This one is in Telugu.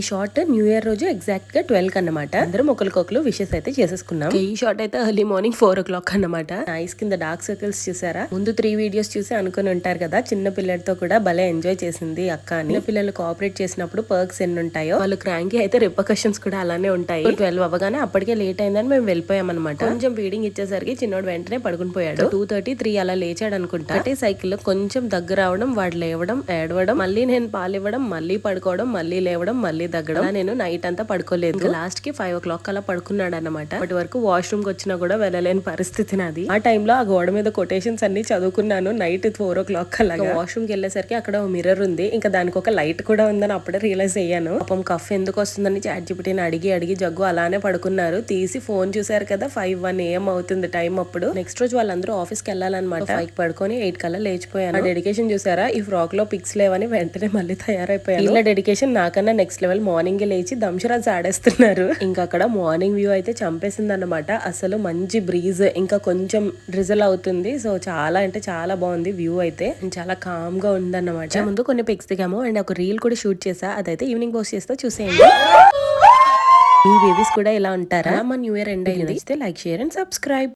ఈ షార్ట్ న్యూ ఇయర్ రోజు ఎగ్జాక్ట్గా ట్వెల్వ్ అన్నమాట. అందరం ఒకరికొకరు విషెస్ అయితే చేసేసుకున్నాం. ఈ షార్ట్ అయితే early morning four o'clock అన్నమాట. ఐస్ కింద డార్క్ సర్కిల్స్ చూసారా? ముందు త్రీ వీడియోస్ చూసి అనుకుని ఉంటారు కదా చిన్న పిల్లలతో కూడా భలే ఎంజాయ్ చేసింది అక్క అని. పిల్లలు కోఆపరేట్ చేసినప్పుడు పర్క్స్ ఎన్ని ఉంటాయో వాళ్ళు క్రాంకీ అయితే రిపర్కషన్స్ కూడా అలానే ఉంటాయి. ట్వెల్వ్ అవ్వగానే అప్పటికే లేట్ అయిందని మేము వెళ్ళిపోయాం అనమాట కొంచెం ఫీడింగ్ ఇచ్చేసరికి చిన్నోడు వెంటనే పడుకుని పోయాడు. టూ థర్టీ త్రీ అలా లేచాడు అనుకుంటా. అంటే సైకిల్ కొంచెం దగ్గర అవడం వాడు లేవడం ఏడవడం మళ్ళీ నేను పాలివ్వడం మళ్ళీ పడుకోవడం మళ్ళీ లేవడం మళ్ళీ దగ్గడం అలా నేను నైట్ అంతా పడుకోలేదు. లాస్ట్కి ఫైవ్ ఓ క్లాక్ అలా పడుకున్నాడు అనమాట అప్పటి వరకు వాష్రూమ్కి వచ్చినా కూడా వెళ్ళలేని పరిస్థితి నాది ఆ టైంలో ఆ గోడ మీద కొటేషన్స్ అన్ని చదువుకున్నాను నైట్ ఫోర్ ఓ క్లాక్ అలాగా వాష్రూమ్కి వెళ్ళేసరికి అక్కడ మిర్రర్ ఉంది. ఇంకా దానికి ఒక లైట్ కూడా ఉందని అప్పుడే రియలైజ్ అయ్యాను. పాపం కఫ్ ఎందుకు వస్తుందని చాట్ జీపీటీని అడిగి అడిగి జగ్గు అలానే పడుకున్నారు. తీసి ఫోన్ చూసారు కదా ఫైవ్ వన్ ఏఎం అవుతుంది టైం అప్పుడు. నెక్స్ట్ రోజు వాళ్ళందరూ ఆఫీస్కి వెళ్ళాలన్నమాట. ఫైవ్ పడుకొని ఎయిట్ కల్లా లేచిపోయాను. డెడికేషన్ చూసారా? ఈ ఫ్రాక్లో పిక్స్ లేవని వెంటనే మళ్ళీ తయారైపోయాను. ఇలా డెడికేషన్ నాకన్నా నెక్స్ట్ లెవెల్ మార్నింగ్ లేచి దంశరాజ్ ఆడేస్తున్నారు. ఇంకా అక్కడ మార్నింగ్ వ్యూ అయితే చంపేసింది అనమాట అసలు మంచి బ్రీజ్ ఇంకా కొంచెం డ్రిజల్ అవుతుంది. సో చాలా అంటే చాలా బాగుంది వ్యూ అయితే. చాలా కామ్గా ఉందన్నమాట ముందు కొన్ని పిక్స్ దిగాము. అండ్ ఒక రీల్ కూడా షూట్ చేసా. అదైతే ఈవినింగ్ పోస్ట్ చేస్తే. చూసేయండి. మీ బేబీస్ కూడా ఇలా ఉంటారా? మా న్యూ ఇయర్ ఎండ్ అయితే లైక్ షేర్ అండ్ సబ్స్క్రైబ్